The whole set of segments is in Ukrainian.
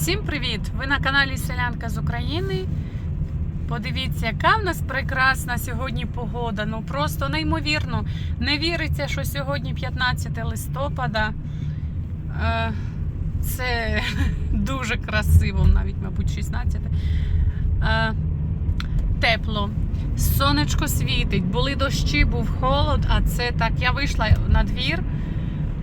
Всім привіт! Ви на каналі Селянка з України. Подивіться, яка в нас прекрасна сьогодні погода. Ну просто неймовірно. Не віриться, що сьогодні 15 листопада. Е, Це дуже красиво, навіть, мабуть, 16. Е, Тепло. Сонечко світить, були дощі, був холод, а це так. Я вийшла на двір.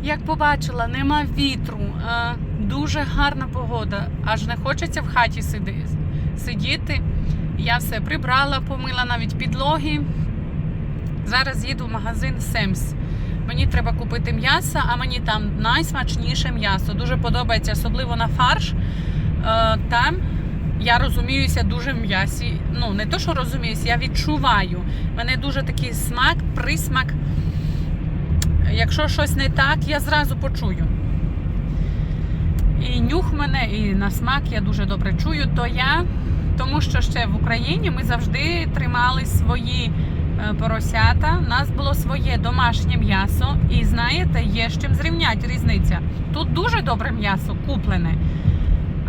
Як побачила, нема вітру, е, дуже гарна погода. Аж не хочеться в хаті сидіти. Я все прибрала, помила навіть підлоги. Зараз їду в магазин Семс. Мені треба купити м'ясо, а мені там найсмачніше м'ясо. Дуже подобається, особливо на фарш. Е, Там я розуміюся дуже в м'ясі. Ну, не то, що розуміюся, я відчуваю. У мене дуже такий смак, присмак. Якщо щось не так, я зразу почую. І нюх мене, і на смак я дуже добре чую, то я, тому що ще в Україні ми завжди тримали свої е, поросята. У нас було своє домашнє м'ясо, і знаєте, є з чим зрівняти різниця. Тут дуже добре м'ясо куплене.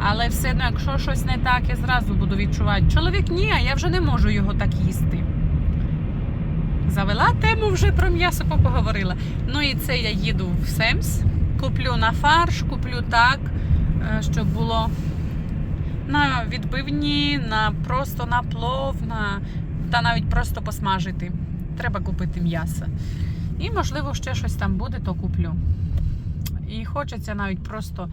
Але все одно, якщо щось не так, я зразу буду відчувати. Чоловік ні, а я вже не можу його так їсти. Завела тему вже про м'ясо поговорила. Ну і це я їду в Семс. Куплю на фарш, куплю так, щоб було на відбивні, на просто на плов, на, та навіть просто посмажити. Треба купити м'ясо. І, можливо, ще щось там буде, то куплю. І хочеться навіть просто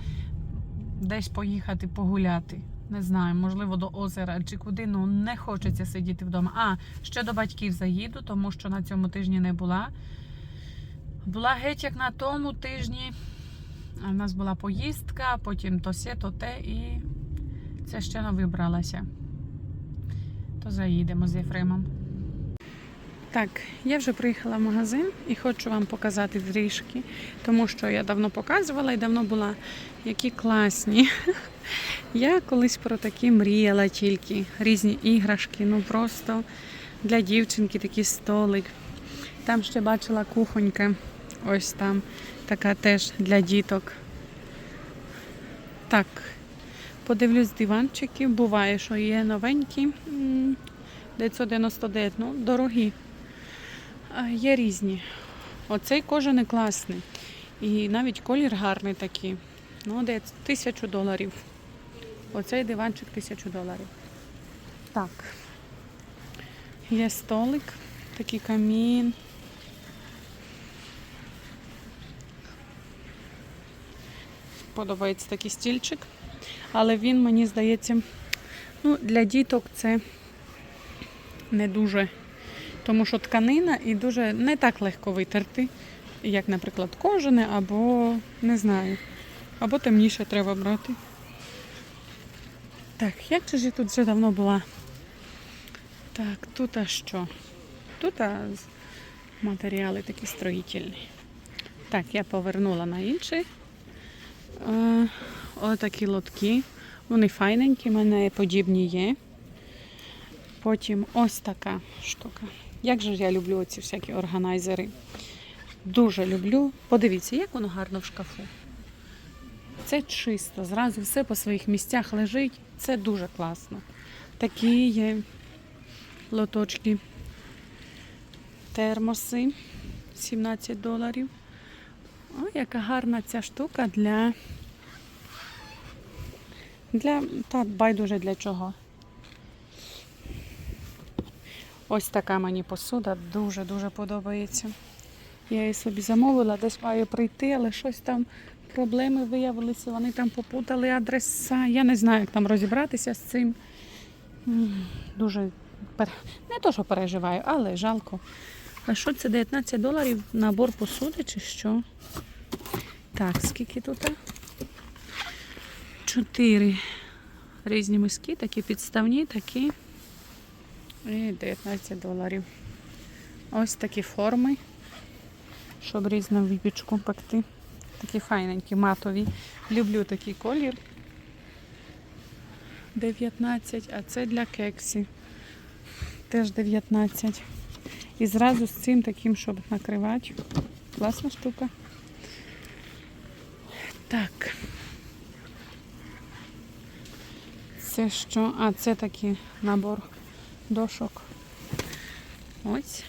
десь поїхати погуляти. Не знаю, можливо, до озера чи куди, ну не хочеться сидіти вдома. А, ще до батьків заїду, тому що на цьому тижні не була. Була геть як на тому тижні. У нас була поїздка, потім то се, то те, і це ще не вибралася. То заїдемо з Єфремом. Так, я вже приїхала в магазин і хочу вам показати трішки, тому що я давно показувала і давно була, які класні. Я колись про такі мріяла тільки. Різні іграшки, ну просто для дівчинки такий столик. Там ще бачила кухонька. Ось там така теж для діток. Так, подивлюсь диванчиків. Буває, що є новенькі. 999, ну, дорогі. Є різні. Оцей кожаний класний. І навіть колір гарний такий. Ну, де тисячу доларів. Оцей диванчик тисячу доларів. Так. Є столик, такий камін. Подобається такий стільчик. Але він, мені здається, ну, для діток це не дуже. Тому що тканина і дуже не так легко витерти, як, наприклад, кожане, або не знаю, або темніше треба брати. Так, як же ж я тут вже давно була? Так, тут а що? Тут а, матеріали такі строїтельні. Так, я повернула на інший. Е, отакі лотки. Вони файненькі, в мене подібні є. Потім ось така штука. Як же я люблю оці всякі органайзери. Дуже люблю. Подивіться, як воно гарно в шкафу. Це чисто, зразу все по своїх місцях лежить. Це дуже класно. Такі є лоточки. Термоси 17 доларів. О, яка гарна ця штука для. Для. Та байдуже для чого. Ось така мені посуда дуже-дуже подобається. Я її собі замовила, десь має прийти, але щось там проблеми виявилися, вони там попутали адреса. Я не знаю, як там розібратися з цим. Дуже не то, що переживаю, але жалко. А що це 19 доларів набор посуди чи що? Так, скільки тут? Чотири різні миски, такі підставні, такі. І 19 доларів. Ось такі форми, щоб різну випічку пекти. Такі файненькі, матові. Люблю такий колір. 19, а це для кексів. Теж 19. І зразу з цим таким, щоб накривати. Класна штука. Так. Це що? А, це такий набор дошок. Ось.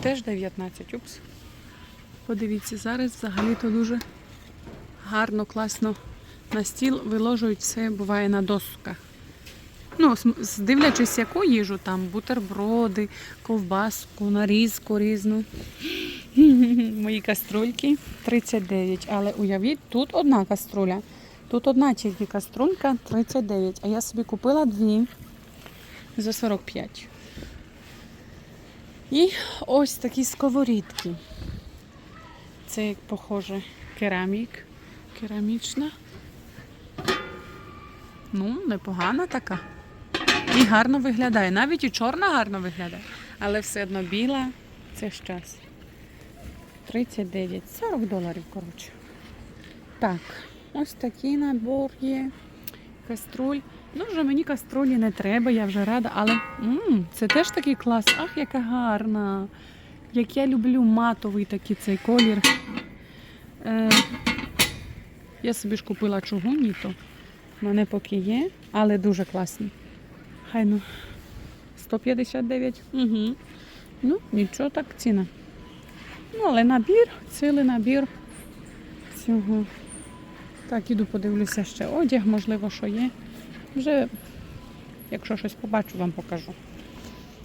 Теж 19. Упс. Подивіться, зараз взагалі-то дуже гарно, класно на стіл виложують все, буває на досках. Ну, дивлячись, яку їжу там, бутерброди, ковбаску, нарізку різну. Мої каструльки 39. Але уявіть, тут одна каструля. Тут одна тільки каструлька 39. А я собі купила дві за 45. І ось такі сковорідки. Це як похоже керамік. Керамічна. Ну, непогана така. І гарно виглядає. Навіть і чорна гарно виглядає. Але все одно біла це щас. 39, 40 доларів, коротше. Так, ось такий набор є. Каструль. Ну, вже мені каструлі не треба, я вже рада, але м, це теж такий клас. Ах, яка гарна. Як я люблю матовий такий цей колір. Е, я собі ж купила чугунні, то в мене поки є, але дуже класні. Хай ну 159. Угу. Ну, нічого так ціна. Ну, але набір, цілий набір цього. Так, іду подивлюся ще одяг, можливо, що є. Вже, якщо щось побачу, вам покажу.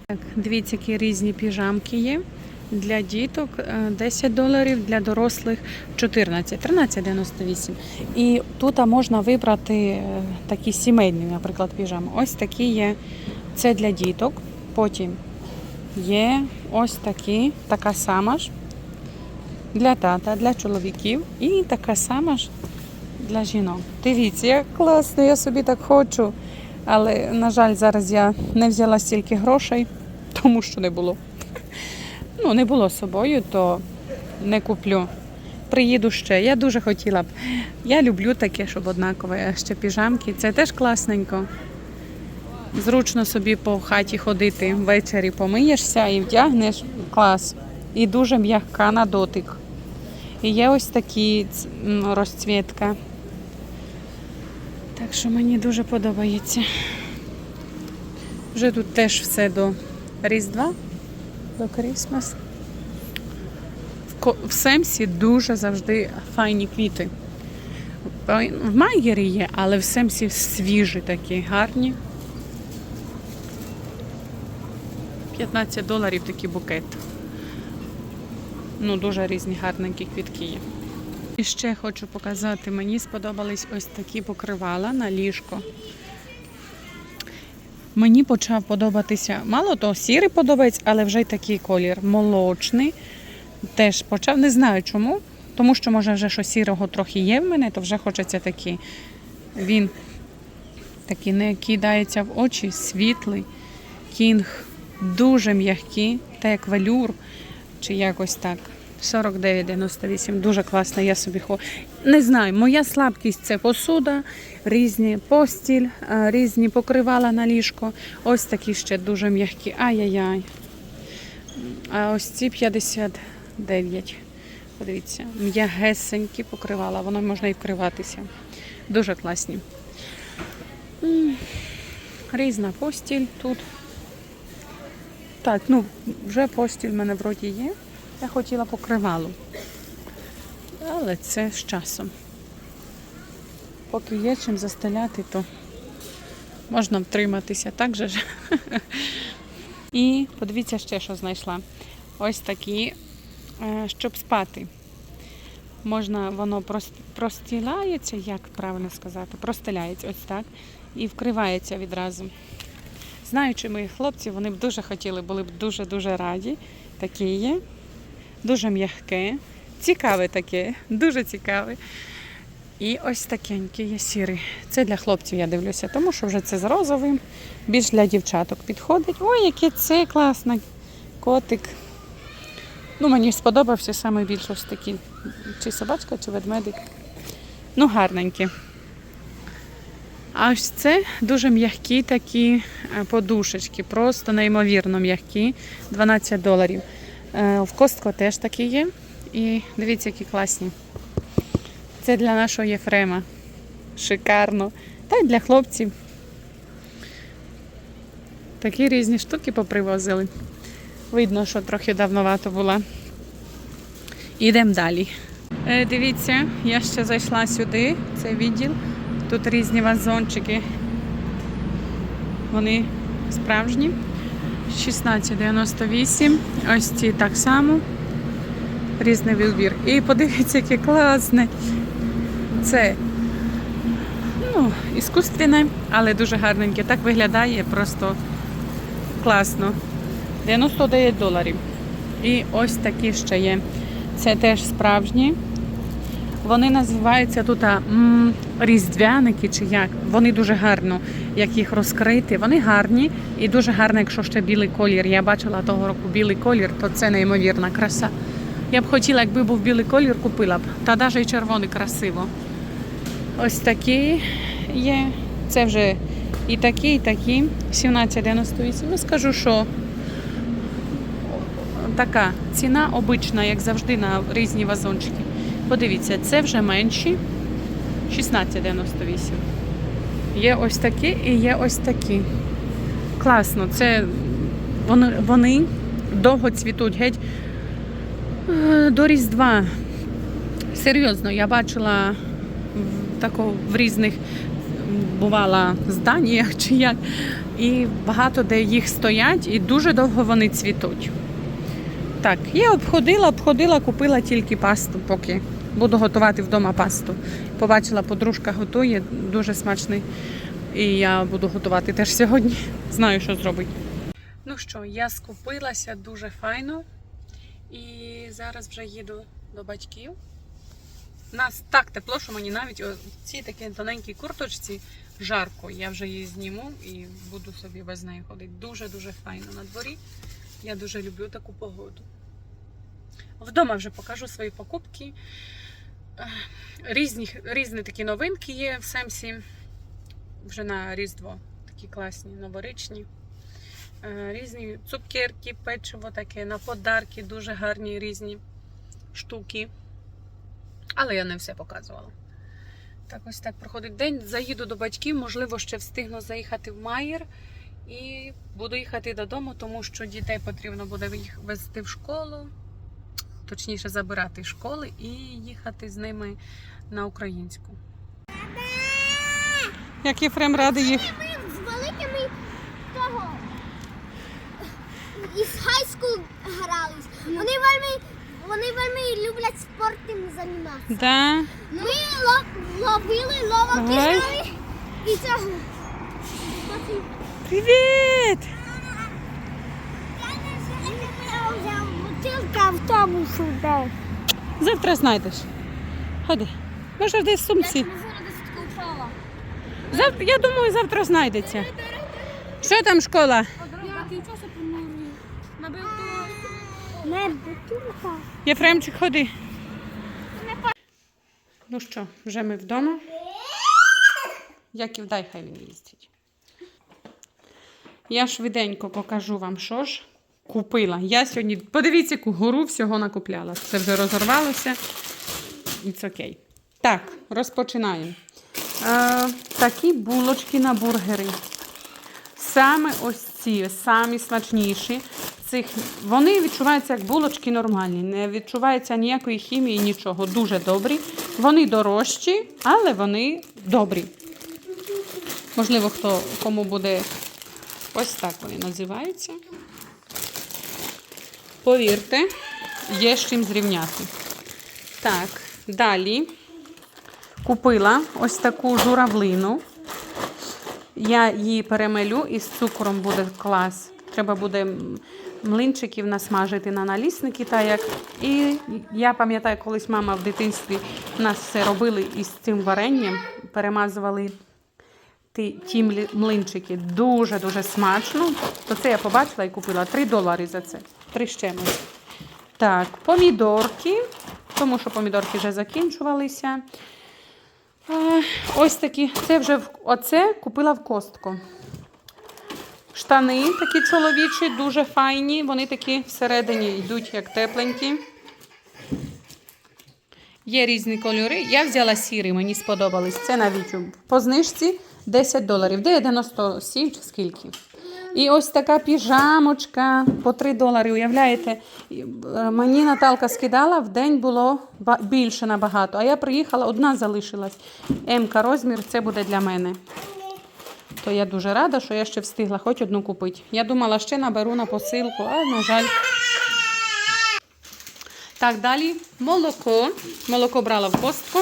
Так, дивіться, які різні піжамки є. Для діток е, 10 доларів, для дорослих 14, 13,98. І тут можна вибрати е, такі сімейні, наприклад, піжами. Ось такі є. Це для діток. Потім є ось такі, така сама ж для тата, для чоловіків і така сама ж для жінок. Дивіться, як класно, я собі так хочу. Але, на жаль, зараз я не взяла стільки грошей, тому що не було. Ну, не було з собою, то не куплю. Приїду ще. Я дуже хотіла б. Я люблю таке, щоб однакове. А ще піжамки. Це теж класненько. Зручно собі по хаті ходити. Ввечері помиєшся і вдягнеш. Клас. І дуже м'яка на дотик. І є ось такі розцвітка. Так що мені дуже подобається. Вже тут теж все до Різдва, до Крісмас. В Семсі дуже завжди файні квіти. В Майгері є, але в Семсі свіжі такі, гарні. 15 доларів такий букет. Ну, дуже різні гарненькі квітки є. І ще хочу показати, мені сподобались ось такі покривала на ліжко. Мені почав подобатися, мало того, сірий подобається, але вже й такий колір молочний. Теж почав, не знаю чому, тому що, може, вже що сірого трохи є в мене, то вже хочеться такий. Він такий не кидається в очі, світлий, кінг, дуже м'який, так як велюр, чи якось так. 49,98, дуже класно, я собі хочу. Не знаю, моя слабкість це посуда, різні постіль, е, різні покривала на ліжко. Ось такі ще дуже м'які. Ай-яй-яй. А ось ці 59. Подивіться, м'ягесенькі покривала, воно можна і вкриватися. Дуже класні. Різна постіль тут. Так, ну, вже постіль в мене вроді є. Я хотіла покривалу. Але це з часом. Поки є чим застеляти, то можна втриматися. Так же ж. І подивіться ще, що знайшла. Ось такі, е, щоб спати. Можна, воно прос- простілається, як правильно сказати, простеляється ось так. І вкривається відразу. Знаючи моїх хлопців, вони б дуже хотіли, були б дуже-дуже раді. Такі є. Дуже м'яке, цікаве таке, дуже цікаве. І ось такенький є сірий. Це для хлопців я дивлюся, тому що вже це з розовим, більш для дівчаток підходить. Ой, яке це класне. Котик. Ну, мені сподобався саме більше ось такий. Чи собачка, чи ведмедик. Ну, гарненькі. А ось це дуже м'які такі е, подушечки, просто неймовірно м'які. 12 доларів. Е, В Костко теж такі є. І дивіться, які класні. Це для нашого Єфрема. Шикарно. Та й для хлопців Такі різні штуки попривозили. Видно, що трохи давновато була. Ідемо далі. Е, дивіться, я ще зайшла сюди, це відділ. Тут різні вазончики. Вони справжні. 16,98. Ось ці так само. Різний вибір. І подивіться, яке класне. Це ну, іскусственне, але дуже гарненьке. Так виглядає просто класно. 99 доларів. І ось такі ще є. Це теж справжні. Вони називаються тут м, різдвяники чи як. Вони дуже гарно, як їх розкрити. Вони гарні і дуже гарно, якщо ще білий колір. Я бачила того року білий колір, то це неймовірна краса. Я б хотіла, якби був білий колір, купила б. Та навіть і червоний красиво. Ось такі є. Це вже і такі, і такі. 17,98. Ну скажу, що така ціна обична, як завжди, на різні вазончики. Подивіться, це вже менші. 16,98. Є ось такі і є ось такі. Класно, це вони, вони довго цвітуть геть е, до Різдва. Серйозно, я бачила тако, в різних бувала зданнях чи як, і багато де їх стоять, і дуже довго вони цвітуть. Так, я обходила, обходила, купила тільки пасту, поки буду готувати вдома пасту. Побачила, подружка готує, дуже смачний. І я буду готувати теж сьогодні. Знаю, що зробити. Ну що, я скупилася дуже файно. І зараз вже їду до батьків. У нас так тепло, що мені навіть о цій такій тоненькій курточці жарко. Я вже її зніму і буду собі без неї ходити. Дуже-дуже файно на дворі. Я дуже люблю таку погоду. Вдома вже покажу свої покупки. Різні, різні такі новинки є в Семсі. Вже на Різдво. Такі класні, новорічні. Е, Різні цукерки, печиво таке, на подарки, дуже гарні різні штуки. Але я не все показувала. Так, ось так проходить день. Заїду до батьків, можливо, ще встигну заїхати в Майер. І буду їхати додому, тому що дітей потрібно буде їх везти в школу, точніше забирати з школи і їхати з ними на українську. Як Єфрем радий їх. З великими того із high school грались. Вони вельми, вони вельми люблять спортом займатися. Да. Ми ло- ловили ловок і цього. Потім Привіт! Автобусу де. Завтра знайдеш. Ходи. Може, десь в сумці. Завтра, я думаю, завтра знайдеться. Що там школа? Єфремчик, ходи. Ну що, вже ми вдома. Яків, дай хай він їздить. Я швиденько покажу вам, що ж купила. Я сьогодні, подивіться, яку гору всього накупляла. Це вже розорвалося. It's окей. Так, розпочинаємо. Е, такі булочки на бургери. Саме ось ці, самі смачніші. Цих, вони відчуваються як булочки нормальні, не відчувається ніякої хімії, нічого. Дуже добрі. Вони дорожчі, але вони добрі. Можливо, хто кому буде ось так вони називаються. Повірте, є з чим зрівняти. Так, далі купила ось таку журавлину. Я її перемелю і з цукром буде клас. Треба буде млинчиків насмажити на налісники. Та як. І я пам'ятаю, колись мама в дитинстві нас все робили із цим варенням, перемазували ті, ті млинчики. Дуже-дуже смачно. То це я побачила і купила 3 долари за це. Три з чимось. Так, помідорки, тому що помідорки вже закінчувалися. Е, Ось такі. Це вже оце купила в костку. Штани такі чоловічі, дуже файні. Вони такі всередині йдуть як тепленькі. Є різні кольори. Я взяла сірий, мені сподобались. Це на YouTube. По знижці 10 доларів. Де 97 чи скільки? І ось така піжамочка по 3 долари. Уявляєте, е, мені Наталка скидала, в день було більше набагато. А я приїхала, одна залишилась. МК розмір, це буде для мене. То я дуже рада, що я ще встигла хоч одну купити. Я думала, ще наберу на посилку, а на жаль. Так, далі молоко. Молоко брала в костку.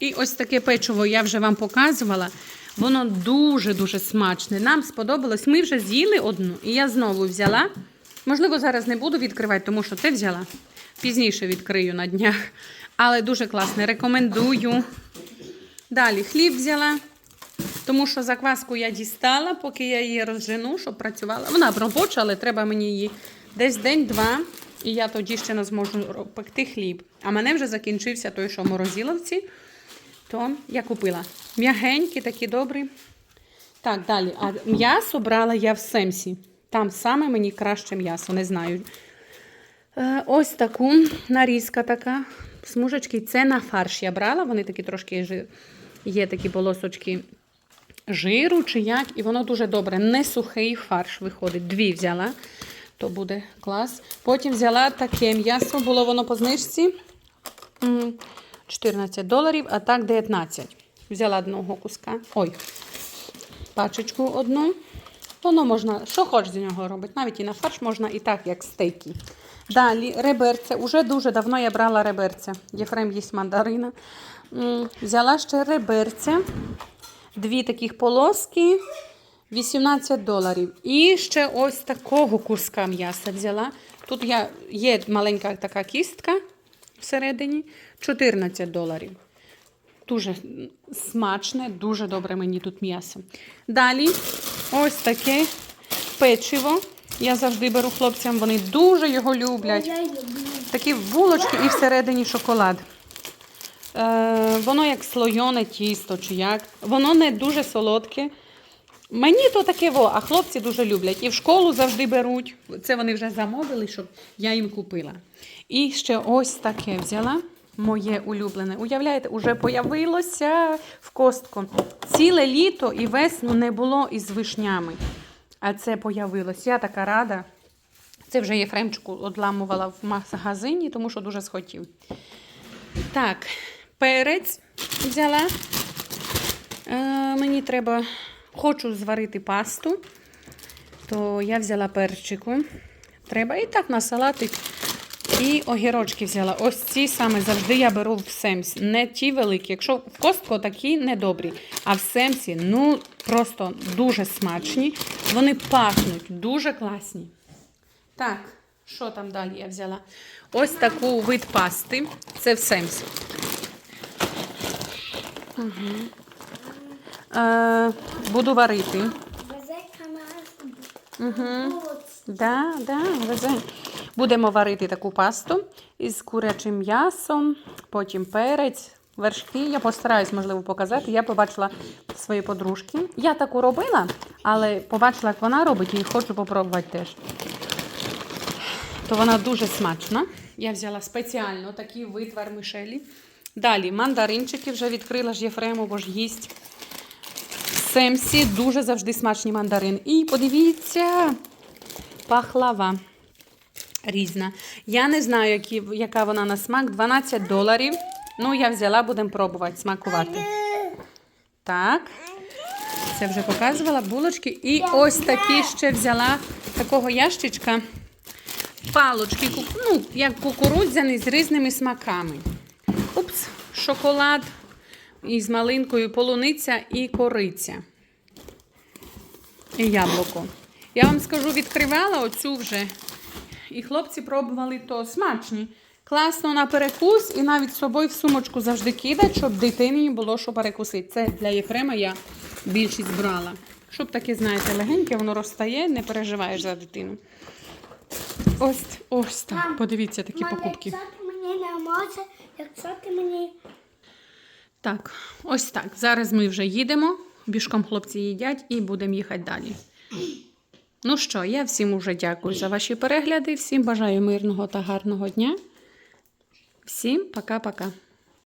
І ось таке печиво я вже вам показувала. Воно дуже-дуже смачне. Нам сподобалось. Ми вже з'їли одну, і я знову взяла. Можливо, зараз не буду відкривати, тому що ти взяла. Пізніше відкрию на днях. Але дуже класне. Рекомендую. Далі хліб взяла. Тому що закваску я дістала, поки я її розжену, щоб працювала. Вона робоча, але треба мені її десь день-два. І я тоді ще не зможу пекти хліб. А мене вже закінчився той, що в морозиловці, то я купила. М'ягенькі, такі добрі. Так, далі. А м'ясо брала я в Семсі. Там саме мені краще м'ясо, не знаю. Е, ось таку нарізка така. Смужечки. Це на фарш я брала. Вони такі трошки є такі полосочки жиру чи як, і воно дуже добре. Не сухий фарш виходить. Дві взяла, то буде клас. Потім взяла таке м'ясо, було воно по знижці. 14 доларів, а так 19. Взяла одного куска. Ой, пачечку одну. Воно можна, що хочеш з нього робити. Навіть і на фарш можна і так, як стейки. Далі реберця. Уже дуже давно я брала реберця. Єфрем їсть мандарина. Взяла ще реберця. Дві таких полоски. 18 доларів. І ще ось такого куска м'яса взяла. Тут я, є маленька така кістка всередині. 14 доларів. Дуже смачне, дуже добре мені тут м'ясо. Далі ось таке печиво. Я завжди беру хлопцям, вони дуже його люблять. Такі булочки і всередині шоколад. Е, воно як слойоне тісто чи як. Воно не дуже солодке. Мені то таке во, а хлопці дуже люблять. І в школу завжди беруть. Це вони вже замовили, щоб я їм купила. І ще ось таке взяла. Моє улюблене. Уявляєте, уже появилося в костку. Ціле літо і весну не було із вишнями. А це появилось. Я така рада. Це вже Єфремчику одламувала в магазині, тому що дуже схотів. Так, перець взяла. Е, мені треба, хочу зварити пасту, то я взяла перчику. Треба і так на. І огірочки взяла. Ось ці саме завжди я беру в Семс. Не ті великі. Якщо в костку такі недобрі. А в Семсі, ну, просто дуже смачні. Вони пахнуть дуже класні. Так, що там далі я взяла? Ось таку вид пасти. Це в Семс. Угу. Е, буду варити. Угу. Да, да, везе. Будемо варити таку пасту із курячим м'ясом, потім перець, вершки. Я постараюсь, можливо, показати. Я побачила свої подружки. Я таку робила, але побачила, як вона робить, і хочу попробувати теж. То вона дуже смачна. Я взяла спеціально такий вид вермишелі. Далі мандаринчики вже відкрила ж Єфрему, бо ж їсть. Семсі дуже завжди смачні мандарин. І подивіться, пахлава різна. Я не знаю, які, яка вона на смак. 12 доларів. Ну, я взяла, будемо пробувати смакувати. Так. Це вже показувала булочки. І ось такі ще взяла такого ящичка. Палочки, ну, як кукурудзяний з різними смаками. Упс, шоколад із малинкою, полуниця і кориця. І яблуко. Я вам скажу, відкривала оцю вже. І хлопці пробували то смачні. Класно на перекус і навіть з собою в сумочку завжди кидать, щоб дитині було що перекусити. Це для Єфрема я більшість брала. Щоб таке, знаєте, легеньке, воно розтає, не переживаєш за дитину. Ось, ось так. Подивіться такі Мам, покупки. Якщо ти мені не може, якщо ти мені Так, ось так. Зараз ми вже їдемо. Бішком хлопці їдять і будемо їхати далі. Ну що, я всім уже дякую за ваші перегляди. Всім бажаю мирного та гарного дня. Всім пока-пока.